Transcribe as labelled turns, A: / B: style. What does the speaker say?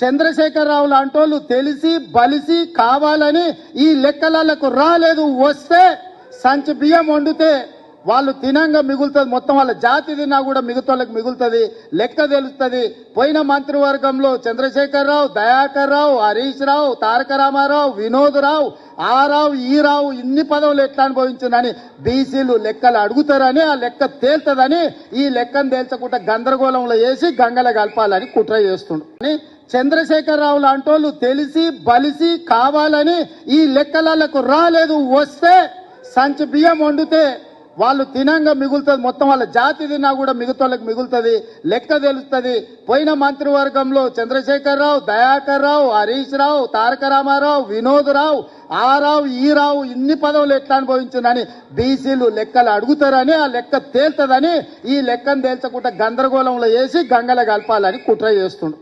A: చంద్రశేఖరరావు లాంటి వాళ్ళు తెలిసి బలిసి కావాలని ఈ లెక్కలకు రాలేదు. వస్తే సంచి బియ్యం వండితే వాళ్ళు తినంగా మిగులుతుంది. మొత్తం వాళ్ళ జాతి తిన్నా కూడా మిగతాళ్ళకి మిగులుతుంది. లెక్క తెలుస్తుంది. పోయిన మంత్రివర్గంలో చంద్రశేఖర్ రావు దయాకర్ రావు హరీష్ రావు తారక రామారావు వినోద్ రావు ఆ రావు ఈ రావు ఇన్ని పదవులు ఎట్లా అనుభవించిందని బీసీలు లెక్కలు అడుగుతారని ఆ లెక్క తేల్తదని ఈ లెక్కను తేల్చకుండా గందరగోళంలో వేసి గంగల కలపాలని కుట్ర చేస్తుండు. అని చంద్రశేఖరరావు లాంటి వాళ్ళు తెలిసి బలిసి కావాలని ఈ లెక్కలకు రాలేదు. వస్తే సంచి బియ్యం వండితే వాళ్ళు తినంగా మిగులుతుంది. మొత్తం వాళ్ళ జాతి తిన్నా కూడా మిగతాళ్ళకి మిగులుతుంది. లెక్క తెలుస్తుంది. పోయిన మంత్రివర్గంలో చంద్రశేఖరరావు దయాకర్ రావు హరీష్ రావు తారక రామారావు వినోద్ రావు ఆ రావు ఈ రావు ఇన్ని పదవులు ఎట్లా అనుభవించిందని బీసీలు లెక్కలు అడుగుతారని ఆ లెక్క తేల్తదని ఈ లెక్కను తేల్చకుండా గందరగోళంలో వేసి గంగల కలపాలని కుట్ర చేస్తుండు.